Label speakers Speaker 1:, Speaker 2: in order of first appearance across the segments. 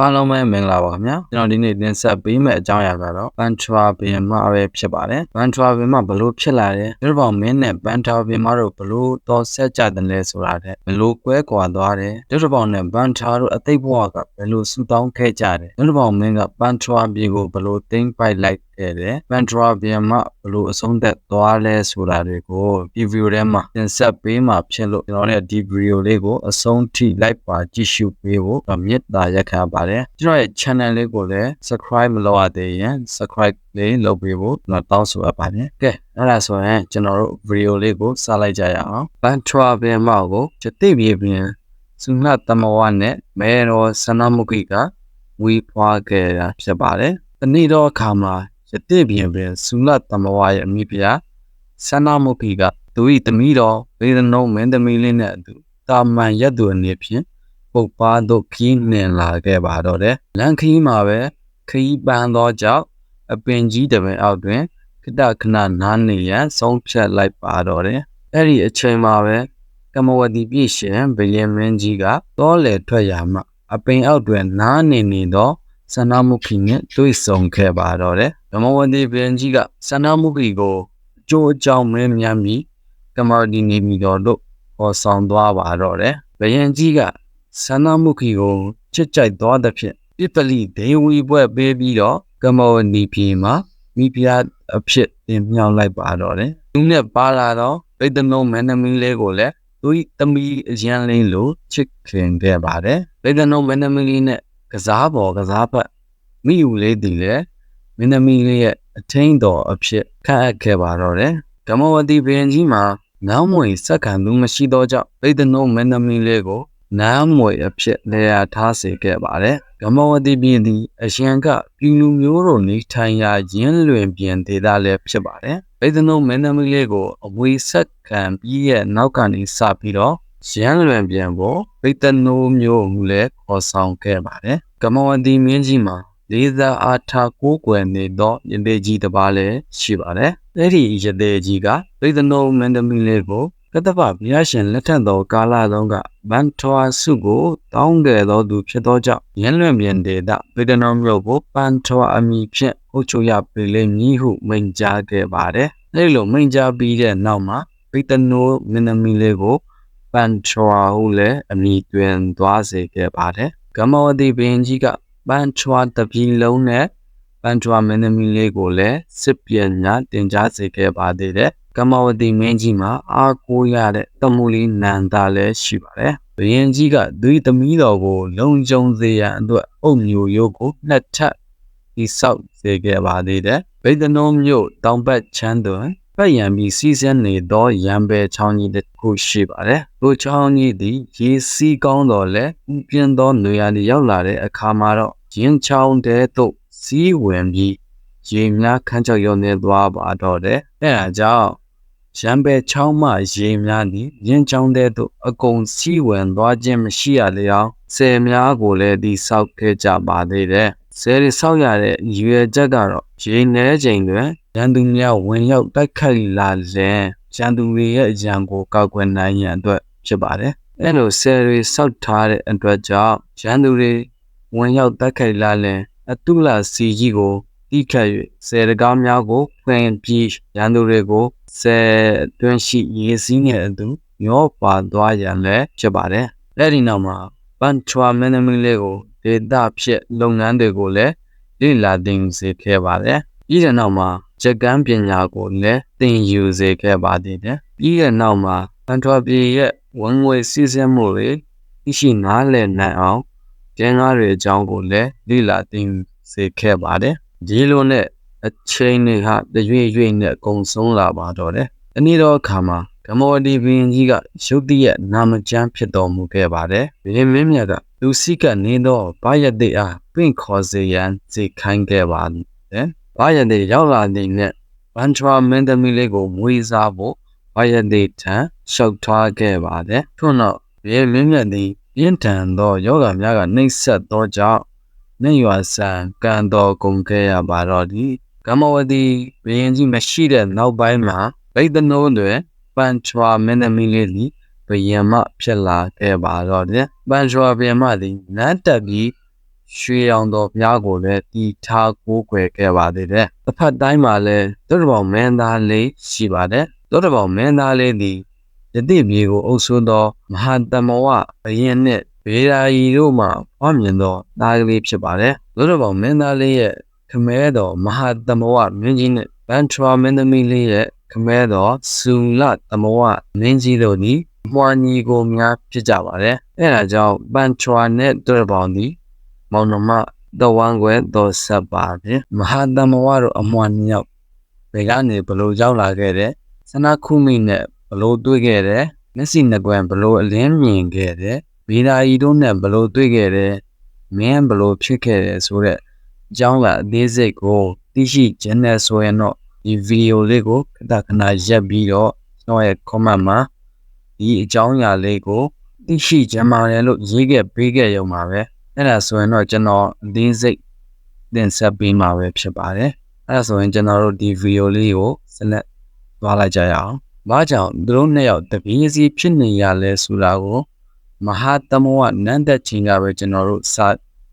Speaker 1: အားလုံးပဲမင်္ဂလာပါခင်ဗျာကျွန်တော်ဒီနေ့တင်ဆက်ပေးမယ့်အကြောင်းအရာကတော့ဘန်ထရာဘင်မပဲဖြစ်ပါတယ်ဘန်ထရာဘင်မဘလို့ဖြစ်လာတယ်ဒီဘောင်မင်းနဲ့ဘန်ထရာဘင်မတို့ဘလို့တော့ဆက်ကြတယ်လဲဆိုတာတဲ့ဘလို့ကွဲကွာသွားတယ်ဒီဘောင်နဲ့ဘန်ထရာတို့အသိဘဝကဘလို့ဆူတောင်းခဲ့ကြတယ်ဒီဘောင်မင်းကဘန်ထရာဘင်ကိုဘလို့သိမ့်ပိုက်လိုက်ခဲ့တယ်ဘန်ထရာဘင်မဘလို့အဆုံးသက်သွားလဲဆိုတာတွေကိုဒီဗီဒီယိုထဲမှာတင်ဆက်ပေးမှာဖြစ်လို့ကျွန်တော်လည်းဒီဗီဒီယိုလေးကိုအဆုံးထိလိုက်ပါကြည့်ရှုပေးဖို့မြစ်တာရက်ခံပါတယ်ကျွန်တော်ရဲ့ channel လေးကိုလည်း subscribe မလုပ်ရသေးရင် subscribe လေးလုပ်ပေးဖို့ကျွန်တော်တောင်းဆိုအပ်ပါတယ်ကဲအဲ့ဒါဆိုရင်ကျွန်တော်တို့ဗီဒီယိုလေးကိုစလိုက်ကြရအောင်ဘန်ထရာဘင်မောက်ကိုကျတိပြေပြင်စုနတ်တမဝနဲ့မဲတော်ဆန္ဒမုခိကဝီဖွားခဲ့တာဖြစ်ပါတယ်။ဒီနေ့တော့အခါမှာ ယတိပြင်ပင်စုနတ်တမဝရဲ့အမိဖုရားဆန္ဒမုခိကသူ၏တမီတော်ဝေဒနုံမင်းသမီးလေးနဲ့အတူတာမန်ရက်သူအနေဖြင့်ပုတ်ပါတို့ခီးနှင်လာခဲ့ပါတော့တယ်။လန်ခီးမှာပဲခီးပန်းသောကြောင့်အပင်ကြီးတပင်အောက်တွင်ခတခဏနားနေရန်ဆုံးဖြတ်လိုက်ပါတော့တယ်။အဲ့ဒီအချိန်မှာပဲကမဝတီပြည့်ရှင်ဘယင်မင်းကြီးကတောလေထွက်ရမှအပင်အောက်တွင်နားနေနေသောဆန္ဒမုခိနဲ့တွေ့ဆုံခဲ့ပါတော့တယ်။က မဝတီဘယင်ကြီးကဆန္ဒမုခိကိုအကျိုးအကြောင်းမင်းများမိကမရဒီနေမီတော်တို့ဟောဆောင်သွားပါတော့တယ်။ဘယင်ကြီးကဆန္ဒမုခိကိုချစ်ကြိုက်သွားသဖြင့်ပြစ်ပလိဒေဝီဘွဲ့ပေးပြီးတော့ကမောနီပြေမှာမိဖုရားအဖြစ်တင်မြောက်လိုက်ပါတော့တယ်။သူနဲ့ပါလာတော့ဗိဒ္ဓနုံမန္တမီလေးကိုလည်းသူ၏တမီအရန်လင်းလိုချစ်ခင်ခဲ့ပါတယ်။ဗိဒ္ဓနုံမန္တမီလေးနဲ့ကစားပေါ်ကစားဖက်မိယူလေးတည်လည်း မန္တမီလေးရဲ့အထင်းတော်အဖြစ်ခန့်အပ်ခဲ့ပါတော့တယ်။ဓမ္မဝတိဘုရင်ကြီးမှာနောင်မွေစက္ကန့်သူမရှိသောကြောင့်ဗိဒ္ဓနုံမန္တမီလေးကိုနားမွေအဖြစ်နေရာထားစေခဲ့ပါတယ်။ဂမဝတိပြည်သည်အရှင်ကပြည်လူမျိုးတို့နေထိုင်ရာရင်းလွင်ပြင်ဒေသလည်းဖြစ်ပါတယ်။ဗေဒနုမင်းသမီးလေးကိုအဝေးဆက်ခံပြီးရဲ့နောက်ကနေစပြီးတော့ရန်လွင်ပြင်ကိုဗေဒနုမျိုးမူလည်းခေါ်ဆောင်ခဲ့ပါတယ်။ဂမဝတိမင်းကြီးမှာ လေးစားအားထားကိုးကွယ်နေသောယတေကြီးတစ်ပါးလည်းရှိပါတယ်။အဲ့ဒီယတေကြီးကဗေဒနုမင်းသမီးလေးကိုကတ္တပဘုရားရှင်လက်ထက်သောကာလတုန်းကဗန်ထွာစုကိုတောင်းခဲ့သောသူဖြစ်သောကြောင့်ရန်လွင်ပြင်ဒေသဗေဒနာမြို့ကိုပန်ထွာအမည်ဖြင့်အုပ်ချုပ်ရပေလိမ့်မည်ဟုမိန့်ကြားခဲ့ပါတယ်။အဲဒီလိုမိန့်ကြားပြီးတဲ့နောက်မှာဗေဒနိုမင်းသမီးလေးကိုပန်ထွာဟုလည်းအမည်တွင်သွားစေခဲ့ပါတယ်။ကမ္မဝတိဘုရင်ကြီးက ပန်ထွာတပြည်လုံးနဲ့ပန်ထွာမင်းသမီးလေးကိုလည်းစစ်ပြန်ညာတင်ကြားစေခဲ့ပါသေးတယ်။ကမ္မဝတီမင်းကြီးမှာအားကိုးရတဲ့တမှုလီနန္တာလည်းရှိပါတယ်။ဘုရင်ကြီးကသူ၏သမီးတော်ကို လုံခြုံစေရန်အတွက်အုပ်မျိုးရိုးကိုနှစ်ထပ်ဒီဆောက်စေခဲ့ပါသေးတယ်။ဗိဒ္ဓနုံမြို့တောင်ဘက်ချမ်းတွင် ပတ်ရံပြီးစီးစင်းနေသောရံပယ်ချောင်းကြီးတစ်ခုရှိပါတယ်။ထိုချောင်းကြီးသည်ရေစီးကောင်းတော်လဲပြင်းသောနေရာတွေရောက်လာတဲ့အခါမှာတော့ရင်းချောင်းတဲသို့စီးဝင်ပြီးရေများခန်းချောက်ရုံနေသွားပါတော့တယ်။အဲဒါကြောင့်ရံပယ်ချောင်းမှရေများသည်ရင်းချောင်းတဲ့သို့အကုန်စီးဝင်သွားခြင်းမရှိရလျောင်းဆယ်များကိုလည်းဒီဆောက်ခဲ့ကြပါသေးတယ် ဆယ်ရီဆောက်ရတဲ့ရွယ်ချက်ကတော့ရေနေချိန်တွင်ရန်သူများဝင်ရောက်တိုက်ခိုက်လာရင်ရန်သူတွေရဲ့အကြံကိုကောက်ွယ်နိုင်ရန်အတွက်ဖြစ်ပါတယ်အဲလိုဆယ်ရီဆောက်ထားတဲ့အတွက်ကြောင့်ရန်သူတွေဝင်ရောက်တိုက်ခိုက်လာရင်အတုလစီကြီးကိုတိခတ်၍ဆယ်တကားများကိုဖွင့်ပြီးရန်သူတွေကိုဆယ်အတွင်းရှိရေစီးနဲ့အတူမျောပါသွားရန်လည်းဖြစ်ပါတယ်။အဲဒီနောက်မှာပန်ချွာမင်းသမီးလေးကို ဒေတာဖြစ်လုပ်ငန်းတွေကိုလည်းလေ့လာသင်စေခဲ့ပါတယ်။ပြီးတဲ့နောက်မှာဂျကန်းပညာကိုလည်းသင်ယူစေခဲ့ပါသေးတယ်။ပြီးတဲ့နောက်မှာပန်ချွာပြည်ရဲ့ဝန်ငွေစီးဆင်းမှုတွေသိရှိနားလည်နိုင်အောင်ကျန်းကားတွေအကြောင်းကိုလည်းလေ့လာသင်စေခဲ့ပါတယ်။ဒီလိုနဲ့အချိန်တွေဟာတရွေ့ရွေ့နဲ့ကုံဆုံးလာပါတော့တယ်။ဒီနေ့တော့အခါမှာ ကမော်ဒီဘင်းကြီးကရုတ်တရက်နာမကျမ်းဖြစ်တော်မူခဲ့ပါတယ်။ဘင်းမင်းမြတ်ကလူစိကနေတော့ဘာရတဲ့အားပင့်ခေါ်စေရန်စိတ်ခိုင်းခဲ့ပါတယ်။ဘာရတဲ့ရောက်လာတဲ့နဲ့ဘန်ထရာမင်းသမီးလေးကိုမွေးစားဖို့ဘာရတဲ့ထံလျှောက်ထားခဲ့ပါတယ်။ထို့နောက်ဘင်းမင်းမြတ်သည်ပြင်းထန်သောယောဂများကနှိပ်စက်သောကြောင့်နေရွာဆန်ကန်တော်ကုန်ခဲ့ရပါတော့သည်ကမ္မဝတီဘယင်ကြီးမရှိတဲ့နောက်ပိုင်းမှာဗိဒ္ဓနိုးတွင် ပန်ချွာမင်းသမီးလေးသည်ဘယင်မဖြစ်လာခဲ့ပါတော့တယ်ပန်ချွာဘယင်မသည်နတ်တက်ပြီးရွှေရောင်တော်ဘုရားကိုလည်းတီထားကိုးကွယ်ခဲ့ပါသေးတယ်။တစ်ဖက်တိုင်းမှာလည်းတုတ်တပေါင်းမင်းသားလေးရှိပါတယ်။တုတ်တပေါင်းမင်းသားလေးသည်ယတိမြေကိုအုပ်စိုးသောမဟာတမဝဘယင်းနှင့်ဗေရာယီတို့မှဖွားမြင်သောသားကလေးဖြစ်ပါတယ်။တုတ်တပေါင်းမင်းသားလေးရဲ့ခမဲတော်မဟာတမဝမင်းကြီးနှင့်ဗန်ထရာမင်းသမီးလေးရဲ့ခ မဲတော်ဆူလတမဝမင်းကြီးတို့သည်မွာညီကိုများဖြစ်ကြပါတယ်။အဲဒါကြောင့်ဗန်ထရာနဲ့တုတ်တပေါင်းသည်မောင်နှမတော်ဝမ်းကွယ်တော်ဆက်ပါတယ်မဟာတမဝတို့အမွှာမြောက်ဘယ်ကနေဘလို့ရောက်လာခဲ့တဲ့စနာခုမိနဲ့ဘလို့တွေ့ခဲ့တဲ့မျက်စိနှကွယ်ဘလို့အလင်းမြင်ခဲ့တဲ့ဗီဒါဤတို့နဲ့ဘလို့တွေ့ခဲ့တဲ့မင်းဘလို့ဖြစ်ခဲ့တဲ့ဆိုတဲ့အကြောင်းကအသေးစိတ်ကိုသိရှိခြင်းနဲ့ဆိုရင်တော့ ဒီဗီဒီယိုလေးကိုခဏခဏရက်ပြီးတော့ကျွန်တော်ရဲ့ comment မှာဒီအကြောင်းအရာလေးကိုသိရှိခြင်းပါတယ်လို့ရေးခဲ့ပေးခဲ့ရုံပါပဲအဲ့ဒါဆိုရင်တော့ကျွန်တော်အသေးစိတ်တင်ဆက်ပေးမှာပဲဖြစ်ပါတယ်အဲ့ဒါဆိုရင်ကျွန်တော်တို့ဒီဗီဒီယိုလေးကိုဆက်လက်သွားလိုက်ကြရအောင်။ဘာကြောင့်သူတို့နှစ်ယောက်တပင်းစီဖြစ်နေရလဲဆိုတာကိုမဟာတမောကနန်းသက်ချင်းကပဲကျွန်တော်တို့စ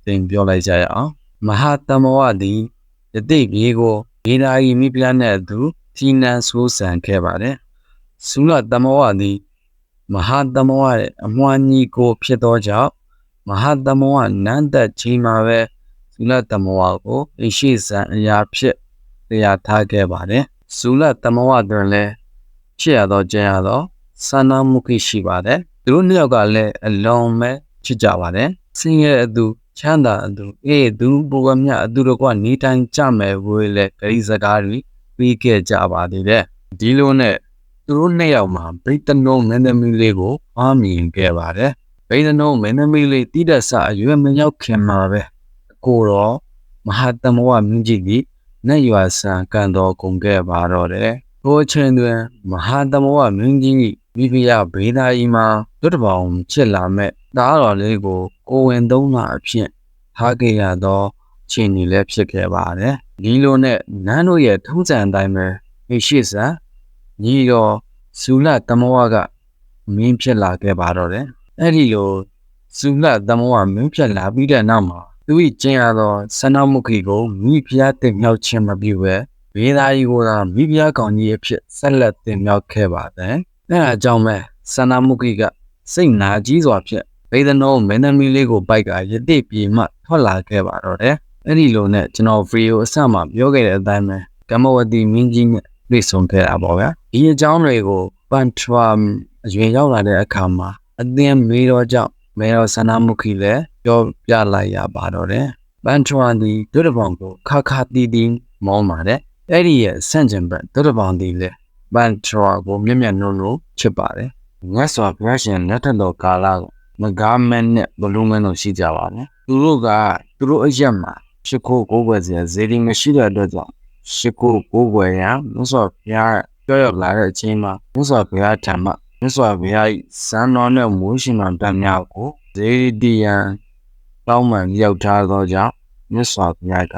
Speaker 1: တင်ပြောလိုက်ကြရအောင်။မဟာတမောကဒီယတိပြေကို ဒေနာယီမိဖုရားနဲ့အတူတီနန်ဆိုးဆန်ခဲ့ပါတယ်။ဆုလတမောကဒီမဟာတမောရဲ့အမွှာညီကို ဖြစ်သောကြောင့်မဟာတမောကနန်းသက်ချင်းမှာပဲဆုလတမောကိုအရှိစံအရာဖြစ်တရားထားခဲ့ပါတယ်။ဆုလတမောတွင်လည်းဖြစ်ရတော့ကျင်ရတော့စန္ဒမှုခိရှိပါတယ်။သူတို့နှစ်ယောက်ကလည်းအလုံးမဲ့ချစ်ကြပါတယ်။ဆင်းရဲအသူ ချမ်းသာအသူအေးသူဘဝမြအသူတို့ကနေတိုင်းကြမယ်ဝေးလေဂရိစကားတွေပြီးခဲ့ကြပါသေးတယ်။ဒီလိုနဲ့သူတို့နှစ်ယောက်မှာဗိတ္တနုံမင်းသမီးလေးကိုအားမြင်ခဲ့ပါတယ်။ဗိတ္တနုံမင်းသမီးလေးတိဒတ်ဆအရွယ်မရောက်ခင်မှာပဲအကိုတော့မဟာတမဝမြင့်ကြီးကြီးနဲ့ရွာဆန်ကန်တော်ကုန်ခဲ့ပါတော့တယ်။ဘိုးချင်းတွင်မဟာတမဝမြင့်ကြီးမိဖုရားဘေးသားကြီးမှာတွတ်တပေါင်ချစ်လာမဲ့ တားတော်လေးကိုကိုဝင်သုံးလာအဖြစ်ထားခဲ့ရသောခြေနေလည်းဖြစ်ခဲ့ပါတယ်။ဒီလိုနဲ့နန်းတို့ရဲ့ထုံးစံအတိုင်းပဲမိရှိစံညီတော်ဇူလတမဝကမင်းဖြစ်လာခဲ့ပါတော့တယ်။အဲ့ဒီလိုဇူလတမဝမင်းဖြစ်လာပြီးတဲ့နောက်မှာသူ၏ကျင့်ရသောဆန္ဒမှုခိကိုမိဖုရားတင်မြောက်ခြင်းမပြုဘဲဘေးသားကြီးကိုသာမိဖုရားကောင်ကြီးအဖြစ်ဆက်လက်တင်မြောက်ခဲ့ပါတယ်။အဲဒါကြောင့်ပဲဆန္ဒမှုခိကစိတ်နာကြီးစွာဖြင့် ဗေဒနောမင်းသမီးလေးကိုပိုက်ကယတိပြေမှထွက်လာခဲ့ပါတော့တယ်။အဲ့ဒီလိုနဲ့ကျွန်တော်ဗီဒီယိုအစမှပြောခဲ့တဲ့အတိုင်းပဲကမ္မဝတီမင်းကြီးနဲ့တွေ့ဆုံခဲ့တာပေါ့ဗျာ။ဒီအကြောင်းတွေကိုပန်ထရမ်အရွယ်ရောက်လာတဲ့အခါမှာအသင်းမေတော်ကြောင့်မေတော်ဆန္ဒမှုခိလည်းပြောပြလိုက်ရပါတော့တယ်။ပန်ထရမ်ဒီဒုရဘောင်ကိုခါခါတီတီမောင်းပါတယ်။အဲ့ဒီရဲ့ဆန့်ကျင်ဘက်ဒုရဘောင်ဒီလည်းပန်ထရာကိုမျက်မျက်နှုံနှုံချစ်ပါတယ်။ငတ်စွာဘုရားရှင်လက်ထက်တော်ကာလက မကားမန်းနဲ့ဘလူးမန်းတို့ရှိကြပါတယ်။သူတို့ကသူတို့အရက်မှာရှ िख ိုးကိုးကွယ်စရာဇေဒီမရှိတဲ့အတွက်ကြောင့်ရှ िख ိုးကိုးကွယ်ရမြတ်စွာဘုရားပြောရောက်လာတဲ့အချိန်မှာမြတ်စွာဘုရားထံမှမြတ်စွာဘုရား၏စံတော်နဲ့မိုးရှင်တော်တန်များကိုဇေဒီယံတောင်းမှန်ရောက်ထားသောကြောင့်မြတ်စွာဘုရားက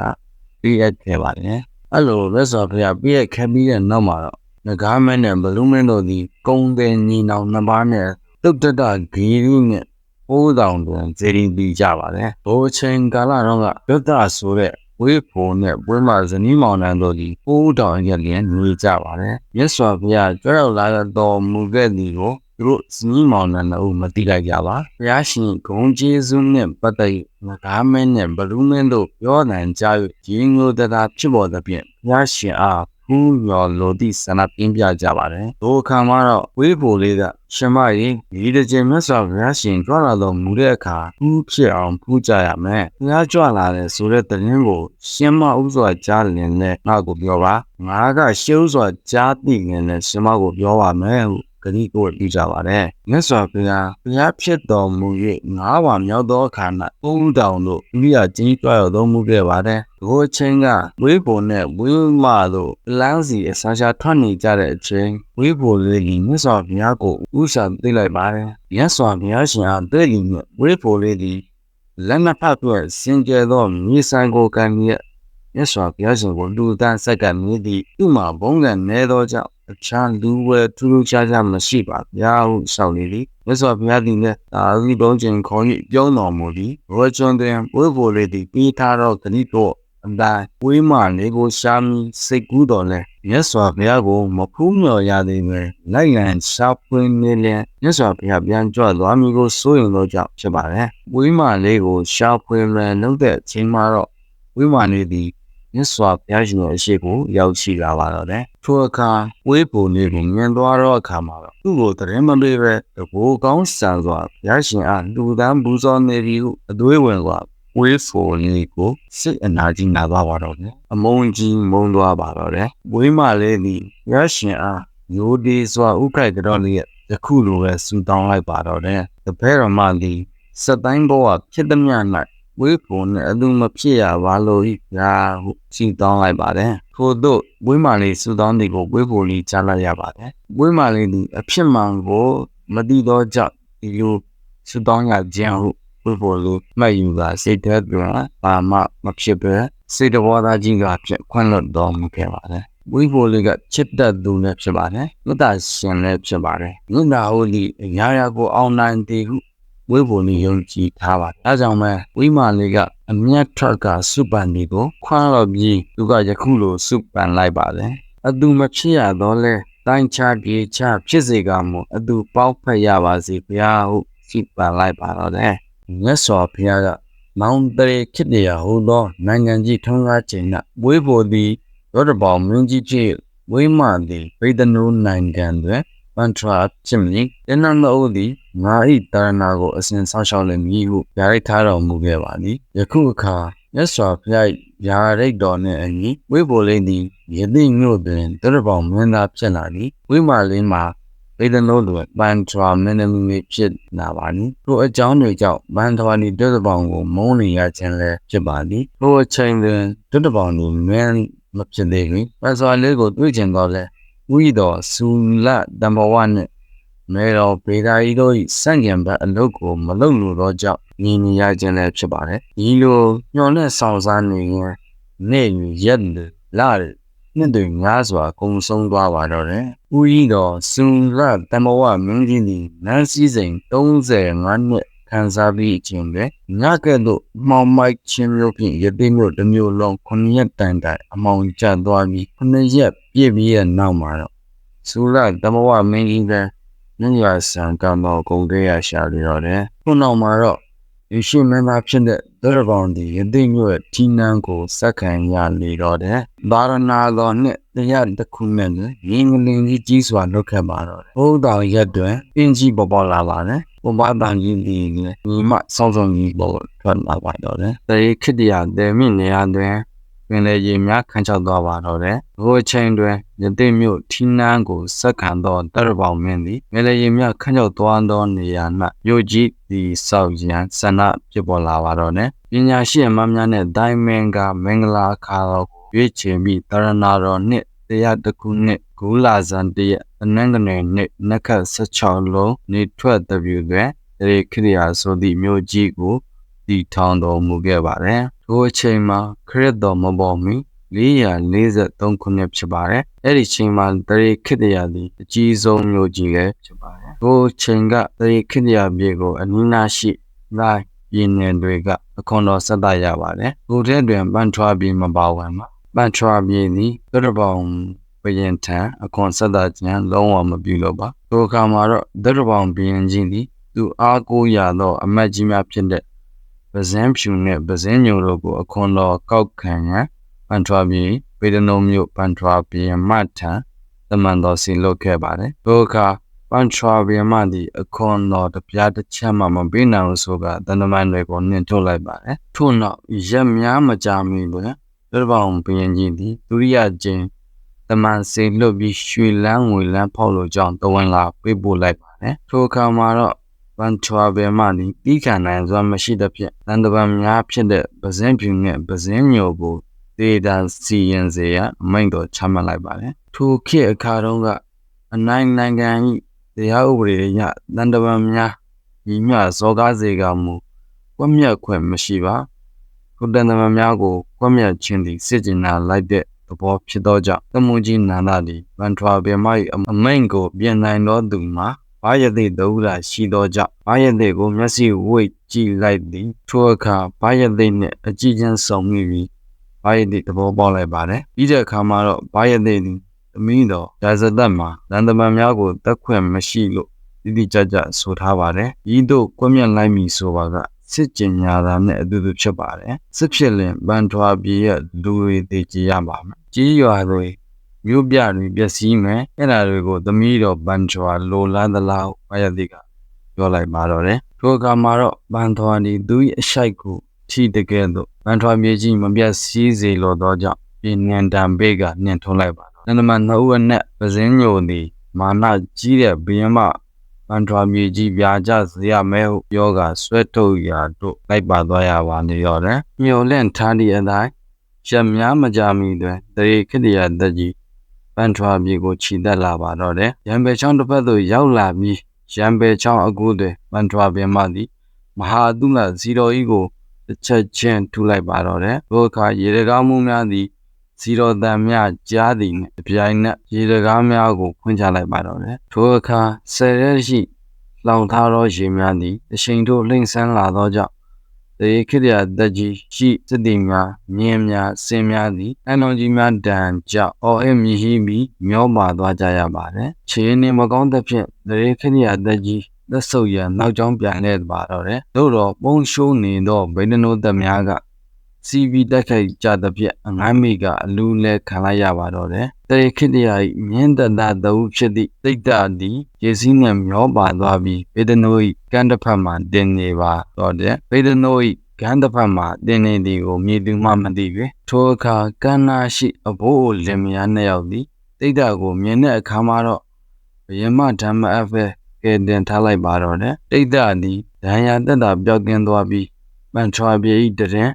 Speaker 1: ပြည့်ရခဲ့ပါတယ်။အဲ့လိုမြတ်စွာဘုရားပြည့်ရခဲ့ပြီးတဲ့နောက်မှာတော့ငကားမန်းနဲ့ဘလူးမန်းတို့သည်ကုံတဲ့ညီနောင်နှစ်ပါးနဲ့တုတ်တတဂီရုနဲ့ ပိုးတောင်တွင်ဇေဒီပြီးကြပါတယ်။ဘိုးချင်းကာလတော့ကဗုဒ္ဓဆိုတဲ့ဝေးဖို့နဲ့ပွဲမှာဇနီးမောင်နှံတို့ဒီပိုးတောင်ရက်လျက်နေကြပါတယ်။မြတ်စွာဘုရားကြွရောက်လာတော်မူခဲ့သည်ကိုသူတို့ဇနီးမောင်နှံတို့မသိလိုက်ကြပါ။ဘုရားရှင်ဂုံကျေးဇူးနဲ့ပတ်သက်၍ငကားမင်းနဲ့ဘလူးမင်းတို့ပြောနိုင်ကြ၍ဒီငိုတတာဖြစ်ပေါ်သဖြင့်ဘုရားရှင်အား ဖူးရော်လိုသည့်ဆန္ဒပြင်းပြကြပါတယ်။ဒိုအခါမှာတော့ဝေးဖို့လေးကရှင်မကြီးဒီတစ်ချိန်မြတ်စွာဘုရားရှင်ကြွလာတော်မူတဲ့အခါဖူးဖြစ်အောင်ဖူးကြရမယ်။ဘုရားကြွလာတယ်ဆိုတဲ့သတင်းကိုရှင်မဥစွာကြားလင်နဲ့ငါ့ကိုပြောပါ။ငါကရှေးဥစွာကြားသိငင်နဲ့ရှင်မကိုပြောပါမယ်ဟု ဂတိကိုပြုကြပါတယ်။မြတ်စွာဘုရားဘုရားဖြစ်တော်မူ၍ငါးပါးမြောက်သောအခါ၌ဘုံတောင်တို့ဣရိယာကျင်းကြွရောက်တော်မူခဲ့ပါတယ်။ဒီချင်းကဝေးပုံနဲ့ဝေးမတို့လမ်းစီအစားရှာထွက်နေကြတဲ့အချိန်ဝေးပုံလေးကြီးမြတ်စွာဘုရားကိုဥစ္စာသိလိုက်ပါတယ်။မြတ်စွာဘုရားရှင်အားတဲ့ကြီးနဲ့ဝေးပုံလေးကြီးလက်မဖတ်ပြစင်ကြယ်သောမြေဆိုင်ကိုကံမြတ်မြတ်စွာဘုရားရှင်ကိုလူတန်းဆက်ကမြည်သည့်သူ့မှာဘုံကံနေသောကြောင့် အခြားလူဝဲထူးထူးခြားခြားမရှိပါဗျာဟုရှောက်လေသည်မြတ်စွာဘုရားသည်လည်းသာသီသုံးခြင်းခေါ်၍ပြောတော်မူသည်ရောကျွန်းတွင်ဝိဘိုလေးသည်ပြီးထားသောဂတိတော်အတိုင်းဝိမာန်လေးကိုရှာမီစိတ်ကူးတော်လဲမြတ်စွာဘုရားကိုမဖူးမြော်ရသည်ပဲလိုက်လံရှာဖွေနေလျင်မြတ်စွာဘုရားပြန်ကြွသွားမည်ကိုစိုးရင်တော့ကြောင့်ဖြစ်ပါတယ်ဝိမာန်လေးကိုရှာဖွေလျင်လုပ်တဲ့အချိန်မှာတော့ဝိမာန်လေးသည် မြတ်စွာဘုရားရှင်ရဲ့အရှိကိုရောက်ရှိလာပါတော့တယ်ထိုအခါဝိပုံလေးကိုမြင်သွားတော့အခါမှာတော့သူ့ကိုတရင်မလေးပဲတဘောကောင်းဆန်စွာဘုရားရှင်အားလူတန်းဘူးစောနေသည်ဟုအသွေးဝင်စွာဝေးဖို့လေးကိုစိတ်အနာကြီးနာသွားပါတော့တယ်အမုန်းကြီးမုန်းသွားပါတော့တယ်ဝိမာလေးသည်ဘုရားရှင်အားမျိုးဒီစွာဥခိုက်တော်လေးရဲ့ယခုလိုပဲဆူတောင်းလိုက်ပါတော့တယ်တပည့်တော်မသည်စက်တိုင်းဘောကဖြစ်သည်မြ၌ ဝေးပုံနဲ့အလူမဖြစ်ရပါလို့ဤရာဟုစီတောင်းလိုက်ပါတယ်ထို့သို့ဝိမာလေးစူတောင်းသည်ကိုဝေးပုံလေးကြားလိုက်ရပါတယ်ဝိမာလေးသည်အဖြစ်မှန်ကိုမသိသောကြောင့်ဒီလိုစူတောင်းရခြင်းဟုဝိပုံလေးမှတ်ယူတာစိတ်ထဲတွင်ဘာမှမဖြစ်ပဲစိတ်တော်သားကြီးကဖြစ်ခွင့်လွတ်တော်မူခဲ့ပါတယ်ဝိဖိုလေးကချစ်တတ်သူလည်းဖြစ်ပါတယ်။မြတ်တာရှင်လည်းဖြစ်ပါတယ်။မြတ်တာဟိုဒီအရာရာကိုအောင်နိုင်တယ်ဟု ဝိပုံလေးယုံကြည်ထားပါတယ်။ဒါကြောင့်ပဲဝိမာလေးကအမျက်ထွက်ကစုပန်ဒီကိုခွာတော့ပြီးသူကယခုလိုစုပန်လိုက်ပါတယ်။အသူမဖြစ်ရတော့လဲတိုင်းချပြေချဖြစ်စေကမူအသူပေါက်ဖက်ရပါစေဘုရားဟုစုပန်လိုက်ပါတော့တယ်။မြတ်စွာဘုရားကမောင်တရေခစ်နေရဟိုသောနိုင်ငံကြီးထုံးကားခြင်း၌ဝိဘောသည်ရောတပေါမင်းကြီးဖြစ်ဝိမာသည်ဗေဒနုနိုင်ငံတွင် ပန်ထရာဖြစ်မည်တနန်တော်သည်ငါ၏တာရဏကိုအစဉ်ဆောက်ရှောက်လည်းမည်ဟုဗျာဒိတ်ထားတော်မူခဲ့ပါသည်ယခုအခါမြတ်စွာဘုရားဗျာဒိတ်တော်နှင့်အညီဝိဘောလိန်သည်ယသိမြို့တွင်တရပေါမင်းသားဖြစ်လာသည်ဝိမာလင်းမှာဗေဒနိုလိုပန်ထရာမင်းသမီးဖြစ်လာပါသည်ထိုအကြောင်းတွေကြောင့်ပန်ထရာနီတွတ်ပေါင်ကိုမုန်းနေရခြင်းလည်းဖြစ်ပါသည်ထိုအချိန်တွင်တွတ်ပေါင်ကိုမင်းမဖြစ်သေးဘူးပန်စွာလေးကိုတွေ့ကျင်တော့လဲ ဝိတော်ဆူလတံဘဝနှင့်မဲတော်ဘေဒါဤတို့၏စန့်ကျင်ဘက်အလုပ်ကိုမလုပ်လို့တော့ကြောင့်ညီညီရခြင်းလည်းဖြစ်ပါတယ်ဒီလိုညှော်နဲ့ဆောင်စားနေရင်နေ့ရက်လာနှစ်တွေငါးစွာကုံဆုံးသွားပါတော့တယ်။ဦးကြီးတော်စူရတမဝမင်းကြီးသည်နန်းစည်းစိမ်35နှစ် ခံစားပြီးအချိန်ပဲငါကဲ့သို့မောင်မိုက်ချင်းမျိုးဖြင့်ရတိမျိုးတစ်မျိုးလုံးခုနှစ်ရက်တိုင်တိုင်အမောင်ကျသွားပြီးခုနှစ်ရက်ပြည့်ပြီးရဲ့နောက်မှာတော့စူရတမဝမင်းကြီးကညညာဆံကမောကုန်ခဲ့ရရှာလျော်တယ်။ခုနောက်မှာတော့ယေရှုမင်းသားဖြစ်တဲ့ဒရဘောင်ဒီယသိမြို့ရဲ့ထီနန်းကိုစက္ကန့်ရလေတော့တယ်။ဘာရနာတော်နဲ့တရားတစ်ခုနဲ့ရင်းငလင်းကြီးကြီးစွာလုပ်ခဲ့ပါတော့တယ်။ဘုဒ္ဓရက်တွင်အင်းကြီးပေါ်ပေါ်လာပါတယ်။ ဘုရားတန်ကြီးဒီလည်းညီမစောင်းစောင်းကြီးပေါ်ထွက်လာပါတော့တယ်။တရေခစ်တရာဒေမိနေရာတွင်ပင်လေရေများခန်းချောက်သွားပါတော့တယ်။ဘိုးချင်းတွင်ယသိမြို့ထီနန်းကိုစက္ကန့်သောတရပေါင်မင်းသည်ငလေရေများခန်းချောက်သွားသောနေရာ၌မြို့ကြီးသည်စောက်ရန်ဆန္ဒဖြစ်ပေါ်လာပါတော့တယ်။ပညာရှိအမများနဲ့ဒိုင်မင်ကမင်္ဂလာခါတော်ကိုရွေးချယ်ပြီးတရဏတော်နှင့်တရားတခုနှင့် ဂူလာဇန်တရအနန္တနယ်နှင့်နက္ခ16လုံးနေထွက်တပြူတွင်ရေခရိယာဆိုသည့်မြို့ကြီးကိုတည်ထောင်တော်မူခဲ့ပါတယ်။ထိုအချိန်မှာခရစ်တော်မပေါ်မီ443ခုနှစ်ဖြစ်ပါတယ်။အဲ့ဒီချိန်မှာတရေခစ်တရာသည်အကြီးဆုံးမြို့ကြီးလည်းဖြစ်ပါတယ်။ထိုချိန်ကတရေခစ်တရာမြေကိုအနီးနားရှိလိုက်ရင်းနယ်တွေကအခွန်တော်ဆက်တရပါတယ်။ကိုတဲ့တွင်ပန်ထွားပြီးမပါဝင်မှာပန်ထွားပြီးသည်တရပောင်ဘ ရင်ထံအခွန်ဆက်တခြင်းလုံးဝမပြုလို့ပါ။ထိုအခါမှာတော့တရပောင်ဘရင်ကြီးသည်သူအားကိုးရသော အမတ်ကြီးများဖြစ်တဲ့ပဇန်းဖြူနှင့်ပဇင်းညိုတို့ကိုအခွန်တော်ကောက်ခံရန်ပန်ထွားပြီးပေဒနုံမြို့ပန်ထွားပြီးမတ်ထံတမန်တော်စီလုပ်ခဲ့ပါတယ်။ဒုအခါပန်ထွားပြီးမသည်အခွန်တော်တပြားတစ်ချက်မှမပေးနိုင်လို့ဆိုကတန်တမန်တွေကိုနှင်ထုတ်လိုက်ပါတယ်။ထို့နောက်ရက်များမကြာမီတွင်လွတ်ပေါင်းဘရင်ကြီးသည်ဒုတိယကျင်း တမန်စီလွတ်ပြီးရွှေလန်းငွေလန်းဖောက်လို့ကြောင်းတဝန်လာပေးပို့လိုက်ပါတယ်။ထိုအခါမှာတော့ဗန်ချွာဘယ်မှသည်ပြီးခံနိုင်စွာမရှိသဖြင့်တန်တပံများဖြစ်တဲ့ပဇင်းပြူနှင့်ပဇင်းညိုကိုဒေတာစီရင်စေရအမိန့်တော်ချမှတ်လိုက်ပါတယ်ထိုခေတ်အခါတုန်းကအနိုင်နိုင်ငံ၏တရားဥပဒေအရတန်တပံများညီမျှစောကားစေကမူကွက်မြတ်ခွင့်မရှိပါခုတန်တပံများကိုကွက်မြတ်ခြင်းသည်စစ်ကျင်နာလိုက်တဲ့ သဘောဖြစ်သောကြောင့်သမုန်ကြီးနန္ဒသည်ဗန်ထွာပင်မ၏အမိန်ကိုပြင်နိုင်သောသူမှာဘာယသိဒုလာရှိသောကြောင့်ဘာယသိကိုမျက်စိဝိတ်ကြည့်လိုက်သည်ထိုအခါဘာယသိနှင့်အကြည့်ချင်းဆုံမိပြီးဘာယသိသဘောပေါက်လိုက်ပါတယ်ပြီးတဲ့အခါမှာတော့ဘာယသိသည်သမီးတော်ဒါဇသက်မှာလန်တမန်များကိုတက်ခွင့်မရှိလို့တိတိကျကျဆိုထားပါတယ်ဤသို့ကွမျက်လိုက်မည်ဆိုပါက စစ်ကျင်ညာတာနဲ့အတူတူဖြစ်ပါတယ်စစ်ဖြစ်လင်ဗန်ထွာပြည်ရဲ့လူတွေတည်ကြည်ရပါမယ်ကြီးရွာတွေမြို့ပြတွေပျက်စီးမယ်အဲ့ဒါတွေကိုသမီးတော်ဗန်ထွာလိုလားသလားဘာယတိကပြောလိုက်ပါတော့တယ်ထိုအခါမှာတော့ဗန်ထွာဒီသူ၏အရှိုက်ကိုထိတကယ်တော့ဗန်ထွာမြေကြီးမပြတ်စည်းစေလိုသောကြောင့်ပြည်နန်တံဘေးကနှင်ထုံးလိုက်ပါတော့နန္ဒမနှစ်ဦးအနက်ပဇင်းညိုသည်မာနကြီးတဲ့ဘုရင်မ ပန်ထွာမြေကြီးပြာကျစေရမဲဟုပြောကဆွဲထုတ်ရာတို့လိုက်ပါသွားရပါနေရောတယ်။မျောလင့်ထားသည့်အတိုင်းရက်များမကြမီတွင်တရေခိတရသက်ကြီးပန်ထွာမြေကိုခြိတက်လာပါတော့တယ်။ရံပယ်ချောင်းတစ်ဖက်သို့ရောက်လာပြီးရံပယ်ချောင်းအကူတွင်ပန်ထွာပင်မသည်မဟာတုလဇီတော်ဤကိုတစ်ချက်ချင်းထူလိုက်ပါတော့တယ်။ဘုအခါရေတကားမှုများသည် စီတော်တန်များကြားသည်နှင့်အပြိုင်နက်ရေတကားများကိုဖွင့်ချလိုက်ပါတော့တယ်ထိုအခါဆယ်ရက်ရှိလောင်ထားသောရေများသည်အချိန်တို့လှိမ့်ဆန်းလာသောကြောင့်တေခိတရတက်ကြီးရှိစစ်တီများမြင်းများစင်များသည်အန်တော်ကြီးများတန်ကြောင့်အော်အမြည်ဟီပြီးမျောပါသွားကြရပါတယ်ခြေနေမကောင်းသဖြင့်တေခိတရတက်ကြီးသက်ဆုပ်ရန်နောက်ကျောင်းပြန်လဲပါတော့တယ်သို့တော့ပုံရှိုးနေသောဗိဒနိုသက်များက စီဗီတက်ခိုက်ကြသဖြင့်အငိုင်းမိကအလူလဲခံလိုက်ရပါတော့တယ်။တရေခိတရာ၏မြင်းတတသဟုဖြစ်သည့်တိတ်တသည်ယေစီနှင့်မျောပါသွားပြီးဗေဒနို၏ကန္တဖတ်မှတင်နေပါတော့တယ်။ဗေဒနို၏ကန္တဖတ်မှတင်နေသည်ကိုမြည်သူမှမသိပဲ။ထိုအခါကန္နာရှိအဘိုးလင်မယားနှစ်ယောက်သည်တိတ်တကိုမြင်တဲ့အခါမှာတော့ဘယမဓမ္မအဖဲကဲတင်ထားလိုက်ပါတော့တယ်။တိတ်တသည်ဒဏ်ရာတက်တာပျောက်ကင်းသွားပြီးပန်ထွာပြေ၏တရင်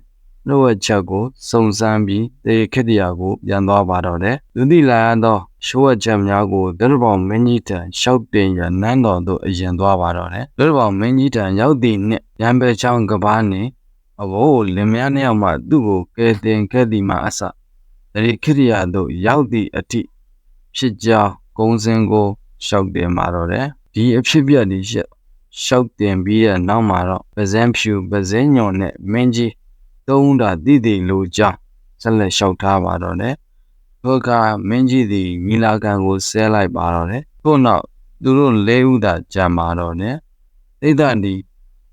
Speaker 1: နှုတ်ဝချက်ကိုစုံစမ်းပြီးတေခိတရာကိုပြန်သွားပါတော့တယ်။လူသိလာရသောရှိုးဝချက်များကိုဒရဘောင်မင်းကြီးထံရှောက်တင်ရနန်းတော်သို့အရင်သွားပါတော့တယ်။ဒရဘောင်မင်းကြီးထံရောက်သည့်နှစ်ရံပယ်ချောင်းကဘာနှင့်အဘိုးလင်မယားနှစ်ယောက်မှသူ့ကိုကယ်တင်ခဲ့သည်မှအစတေခိတရာသို့ရောက်သည့်အထိဖြစ်ကြောင်းကုန်းစင်ကိုရှောက်တင်ပါတော့တယ်။ဒီအဖြစ်ပြက်ဒီရှက်ရှောက်တင်ပြီးတဲ့နောက်မှာတော့ပဇန်းဖြူပဇင်းညော်နဲ့မင်းကြီး သုံးတာတည်တည်လိုကြောင်းဆက်လက်လျှောက်ထားပါတော့တယ်။ဘုကမင်းကြီးသည်မိလာကန်ကိုဆဲလိုက်ပါတော့တယ်။ခုနောက်သူတို့လဲဥသာကြံပါတော့တယ်။သိဒ္ဓဒီ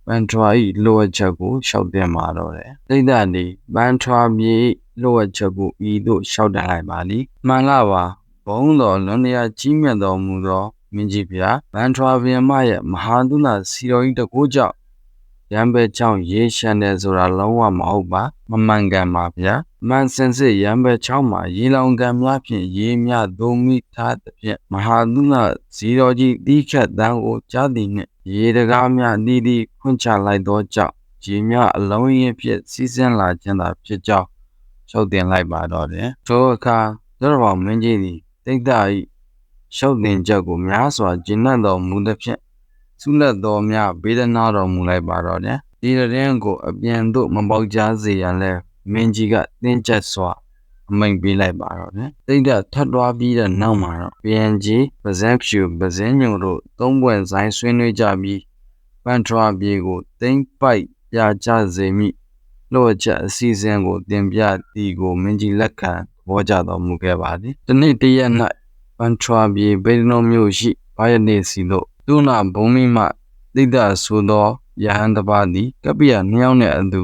Speaker 1: ဘန်ထွာဤလိုအပ်ချက်ကိုလျှောက်တင်ပါတော့တယ်။သိဒ္ဓဒီဘန်ထွာမြေလိုအပ်ချက်ကိုဤသို့လျှောက်တလိုက်ပါလိ။မှန်လားပါဘုံတော်လွန်လျာကြီးမြတ်တော်မူသောမင်းကြီးဗျာဘန်ထွာဘင်မရဲ့မဟာသုနာစီတော်ကြီးတကူကြောင့် ရံပဲချောင်းရေရှမ်းတယ်ဆိုတာလုံးဝမဟုတ်ပါမမှန်ကန်ပါဗျာမန်စင်စစ်ရံပဲချောင်းမှာရေလောင်ကန်များဖြင့်ရေမြသုံးမိထားသဖြင့်မဟာသုနာဇီတော်ကြီးတိခတ်တန်းကိုကြားသည်နှင့်ရေတကားများဤသည်ခွင့်ချလိုက်သောကြောင့်ရေများအလုံးရင်းဖြင့်စီးဆင်းလာခြင်းသာဖြစ်ကြောင်းရှုပ်တင်လိုက်ပါတော့တယ်ထိုအခါသရဘောင်မင်းကြီးသည်တိတ်တ၏ရှုပ်တင်ချက်ကိုများစွာကျင့်တတ်တော်မူသည်ဖြင့် ဆုလက်တော်များဗေဒနာတော်မူလိုက်ပါတော့တယ်ဒီရင်ကိုအပြန်သို့မပေါက်ကြားစေရန်လဲမင်းကြီးကတင်းကျပ်စွာအမိန်ပေးလိုက်ပါတော့တယ်တိတ်တက်ထပ်သွားပြီးတဲ့နောက်မှာတော့ပြန်ကြီးပဇက်ဖြူပဇင်းညုံတို့သုံးပွင့်ဆိုင်ဆွေးနွေးကြပြီးပန်ထရာပြေကိုတင်းပိုက်ပြကြစေမိလို့ချက်အစီအစဉ်ကိုတင်ပြသည်ကိုမင်းကြီးလက်ခံသဘောကျတော်မူခဲ့ပါသည်ဒီနေ့တရက်၌ပန်ထရာပြေဘေဒနိုမြို့ရှိဘာယနေစီတို့ သူနာဘုံမိမှတိတ်တဆိုသောယဟန်တစ်ပါးသည်ကပိယနှစ်ယောက်နှင့်အတူ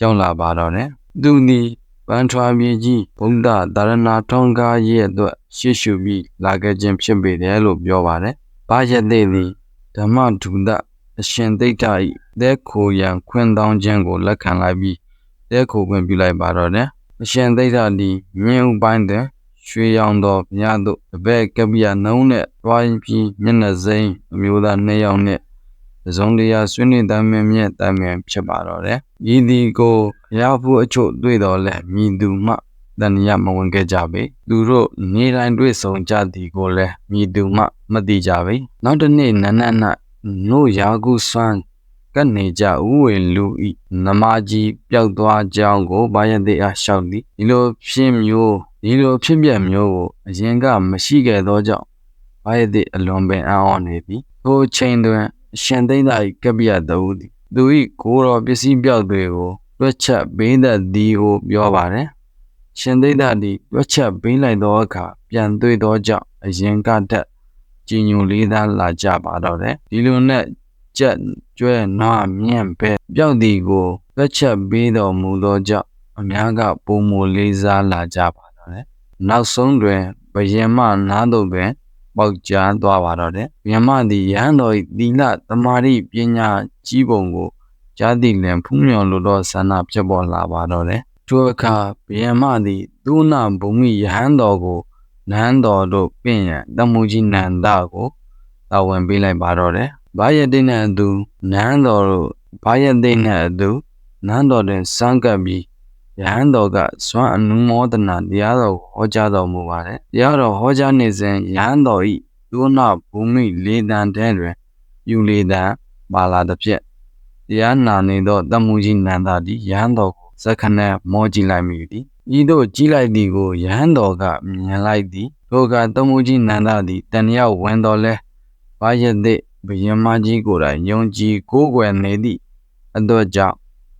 Speaker 1: ရောက်လာပါတော့တယ်သူသည်ပန်ထွာမြေကြီးဘုဒ္ဓဒါရဏထောင်းကားရဲ့အတွက်ရှေ့ရှုပြီးလာခဲ့ခြင်းဖြစ်ပေတယ်လို့ပြောပါတယ်ဘာယသိသည်ဓမ္မဒုဒအရှင်သိတ္တ၏တဲခိုရန်ခွင့်တောင်းခြင်းကိုလက်ခံလိုက်ပြီးတဲခိုခွင့်ပြုလိုက်ပါတော့တယ်အရှင်သိတ္တသည်မြင်းဥပိုင်းတွင် ရွှေရောင်တော်မြတ်တို့တပည့်ကပိယနှုံးနဲ့တွားပြီးမျက်နှာစိမ်းအမျိုးသားနှစ်ယောက်နဲ့တစုံတရာဆွေးနွေးတမ်းမြင်မြတ်တမ်းမြင်ဖြစ်ပါတော့တယ်။ဤဒီကိုရဖို့အချို့တွေ့တော်လဲမြည်သူမှတန်ရမဝင်ခဲ့ကြပေ။သူတို့နေတိုင်းတွေ့ဆုံကြသည်ကိုလည်းမြည်သူမှမသိကြပေ။နောက်တစ်နေ့နနက်၌နို့ရာကုစွမ်းကတ် နေကြဥဝေလူဤနမကြီးပျောက်သွားကြောင်းကိုဘာယတိအားလျှောက်သည်ဒီလိုဖြစ်မျိုးဒီလိုဖြစ်ပြမျိုးကိုအရင်ကမရှိခဲ့သောကြောင့်ဘာယတိအလွန်ပင်အံ့ဩနေသည်ထိုချိန်တွင်အရှင်သိမ့်သာ၏ကပ္ပိယတဦးသည်သူ၏ကိုယ်တော်ပစ္စည်းပြောက်တွေကိုတွက်ချက်ဘေးသက်သည်ဟုပြောပါတယ်ရှင်သိမ့်သာသည်တွက်ချက်ဘေးလိုက်သောအခါပြန်တွေ့သောကြောင့်အရင်ကတည်းကကြီးညိုလေးသားလာကြပါတော့တယ်ဒီလိုနဲ့ ကြက်ကျွဲနွားမြင့်ပဲပျောက်သည်ကိုတွက်ချက်ပေးတော်မူသောကြောင့်အများကပုံမလေးစားလာကြပါတော့တယ်နောက်ဆုံးတွင်ဘယင်မနားသို့တွင်ပေါက်ကြားသွားပါတော့တယ်။မြမသည်ယဟန်တော်၏သီလသမာဓိပညာကြီးပုံကိုကြားသိလင်ဖူးမြော်လိုသောဆန္ဒဖြစ်ပေါ်လာပါတော့တယ်။ထိုအခါဗျမသည်သူနာဘုံမိယဟန်တော်ကိုနန်းတော်တို့ပြင်ရန်တမှုကြီးနန္ဒကိုတာဝန်ပေးလိုက်ပါတော့တယ်။ဘာယတိနှင့်အတူနန်းတော်တို့ဘာယတိနှင့်အတူနန်းတော်တွင်စံကပ်ပြီးယဟန်တော်ကစွမ်းအနုမောဒနာတရားတော်ကိုဟောကြားတော်မူပါတယ်။တရားတော်ဟောကြားနေစဉ်ယဟန်တော်ဤသုနာဘူမိလေးတန်တဲတွင်ယူလေးတန်ပါလာသည်ဖြင့်တရားနာနေသောတမှုကြီးနန္ဒသည်ယဟန်တော်ကိုဇက်ခဏမောကြည့်လိုက်မိသည်။ဤသို့ကြည့်လိုက်သည်ကိုယဟန်တော်ကမြင်လိုက်သည်။ထိုကတမှုကြီးနန္ဒသည်တန်လျောက်ဝင်တော်လဲဘာယသိ ဘယင်မကြီးကိုယ်တိုင်ယုံကြည်ကိုးကွယ်နေသည့်အတွက်ကြောင့်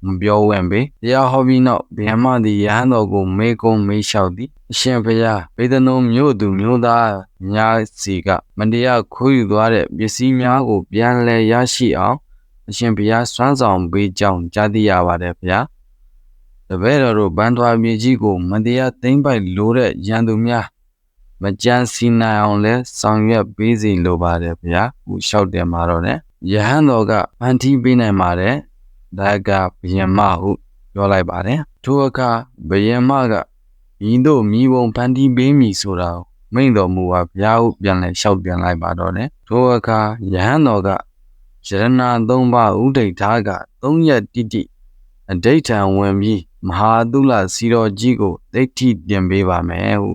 Speaker 1: မပြောဝင်ပေတရားဟောပြီးနောက်ဗျမသည်ယဟန်တော်ကိုမေကုံမေးလျှောက်သည်အရှင်ဘုရားဗေဒနုံမြို့သူမြို့သားများစီကမတရားခိုးယူသွားတဲ့ပစ္စည်းများကိုပြန်လည်ရရှိအောင်အရှင်ဘုရားစွမ်းဆောင်ပေးကြောင်းကြားသိရပါတယ်ဗျာတပည့်တော်တို့ဘန်ထွာမြေကြီးကိုမတရားသိမ့်ပိုက်လိုတဲ့ရန်သူများ မကြမ်းစီနိုင်အောင်လဲဆောင်ရွက်ပေးစီလိုပါတယ်ဗျာခုလျှောက်တယ်မှာတော့ ਨੇ ယဟန်တော်ကဖန်တီးပေးနိုင်ပါတယ်ဒါကဘယင်မဟုပြောလိုက်ပါတယ်ထိုအခါဘယင်မကဤသို့မိဘုံဖန်တီးပေးမည်ဆိုတာကိုမိန့်တော်မူပါဗျာဟုပြန်လဲလျှောက်ပြန်လိုက်ပါတော့တယ်ထိုအခါယဟန်တော်ကယရဏသုံးပါးဥဒိဋ္ဌာကသုံးရက်တိတိအဋိဋ္ဌံဝင်ပြီးမဟာသုလစီတော်ကြီးကိုဒိဋ္ဌိတင်ပေးပါမယ်ဟု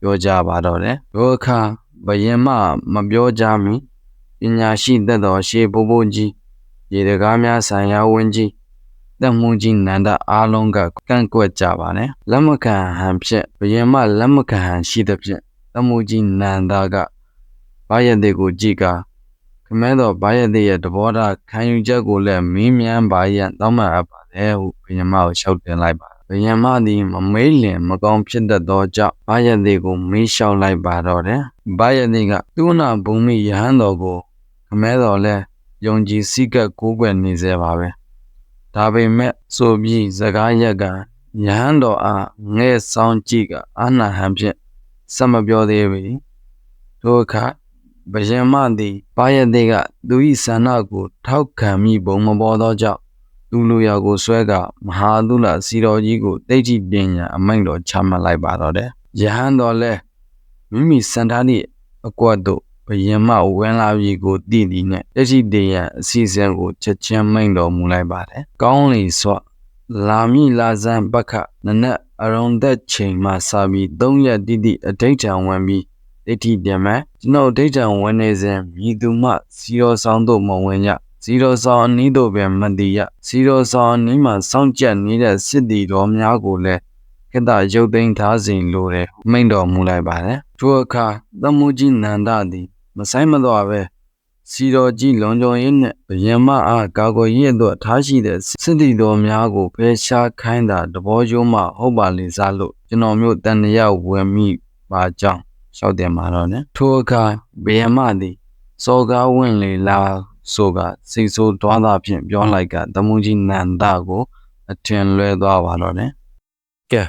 Speaker 1: ပြောကြပါတော့တယ်ထိုအခါဘယင်မမပြောကြမီပညာရှိသက်တော်ရှေးဘိုးဘိုးကြီးရေတကားများဆိုင်ရာဝန်ကြီးတက်မှုကြီးနန္ဒအားလုံးကကန့်ကွက်ကြပါနဲ့လက်မခံဟန်ဖြင့်ဘယင်မလက်မခံဟန်ရှိသဖြင့်တက်မှုကြီးနန္ဒကဘာယတဲ့ကိုကြည့်ကာခမဲတော်ဘာယတဲ့ရဲ့တဘောထားခံယူချက်ကိုလည်းမင်းမြန်းပါရန်တောင်းပန်အပ်ပါတယ်ဟုဘယင်မကိုလျှောက်တင်လိုက်ပါ ဘယင်မသည်မမေးလင်မကောင်းဖြစ်တတ်သောကြောင့်ဘာယတဲ့ကိုမေးလျှောက်လိုက်ပါတော့တယ်ဘာယတဲ့ကသူနာဘုံမိယဟန်တော်ကိုခမဲတော်လဲယုံကြည်စိတ်ကကိုးကွယ်နေစေပါပဲဒါပေမဲ့ဆိုပြီးစကားရက်ကယဟန်တော်အားငဲ့ဆောင်ကြည့်ကအာနာဟံဖြင့်စမပြောသေးပြီထိုအခါဗယင်မသည်ဘာယတိကသူ၏ဆန္ဒကိုထောက်ခံမိပုံမပေါ်သောကြောင့် သူလူရကိုဆွဲကမဟာသုလစီတော်ကြီးကိုတိတ်ကြည့်ပညာအမိန့်တော်ချမှတ်လိုက်ပါတော့တယ်ယဟန်တော်လဲမိမိစန္ဒာ၏အကွက်တို့ဘယင်မဝင်လာပြီကိုတည်တည်နဲ့တရှိတရန်အစီအစဉ်ကိုချက်ချင်းမိန်တော်မူလိုက်ပါတယ်။ကောင်းလီစွလာမိလာဇန်ပခနနက်အရုံသက်ချိန်မှစပြီး၃ရက်တိတိအဋိဋ္ဌံဝင်ပြီးဒိဋ္ဌိပြန်မဲ့ကျွန်ုပ်ဒိဋ္ဌံဝင်နေစဉ်မြည်သူမှစီရောဆောင်တို့မဝင်ရ စီရောဆောင်အနည်းတို့ပင်မတည်ရစီရောဆောင်အနည်းမှစောင့်ကြက်နေတဲ့စစ်တီတော်များကိုလည်းခေတ္တရုပ်သိမ်းထားစဉ်လိုတယ်မိန်တော်မူလိုက်ပါတယ်ထိုအခါသမုကြီးနန္ဒသည်မဆိုင်မတော့ပဲစီတော်ကြီးလွန်ကြုံရင်းနဲ့ဘယင်မအားကာကွယ်ရည်တို့ထားရှိတဲ့စစ်တီတော်များကိုဖယ်ရှားခိုင်းတာတဘောကျိုးမှဟုတ်ပါလေစားလို့ကျွန်တော်မျိုးတန်ရဝင်မိပါကြောင်းရှောက်တယ်မှာတော့နော်ထိုအခါဘယင်မသည်စောကားဝင်လေလာ ဆိုကစိတ်ဆိုးတွားတာဖြင့်ပြောလိုက်ကသမုကြီးနန္ဒကိုအထင်လွဲသွားပါတော့တယ်ကဲ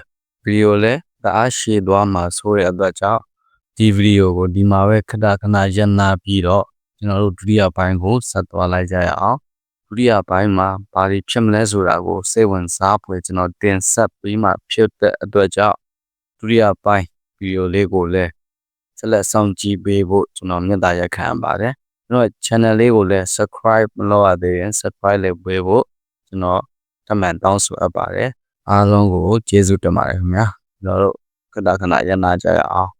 Speaker 1: ဗီဒီယိုလဲတအားရှည်သွားမှာဆိုတဲ့အတွက်ကြောင့်ဒီဗီဒီယိုကိုဒီမှာပဲခဏခဏရပ်နာပြီးတော့ကျွန်တော်တို့ဒုတိယပိုင်းကိုဆက်သွားလိုက်ကြရအောင်ဒုတိယပိုင်းမှာဘာတွေဖြစ်မလဲဆိုတာကိုစိတ်ဝင်စားဖွယ်ကျွန်တော်တင်ဆက်ပြီးမှဖြစ်တဲ့အတွက်ကြောင့်ဒုတိယပိုင်းဗီဒီယိုလေးကိုလည်းဆက်လက်ဆောင်ကြည့်ပေးဖို့ကျွန်တော်မြတ်တာရက်ခံပါတယ် ကျွန်တော် channel လေးကိုလည်း subscribe မလုပ်ရသေးရင် subscribe လေးပေးဖို့ကျွန်တော်တမန်တောင်းဆိုအပ်ပါတယ်အားလုံးကိုကျေးဇူးတင်ပါတယ်ခင်ဗျာကျွန်တော်တို့ခဏခဏရနာကြရအောင်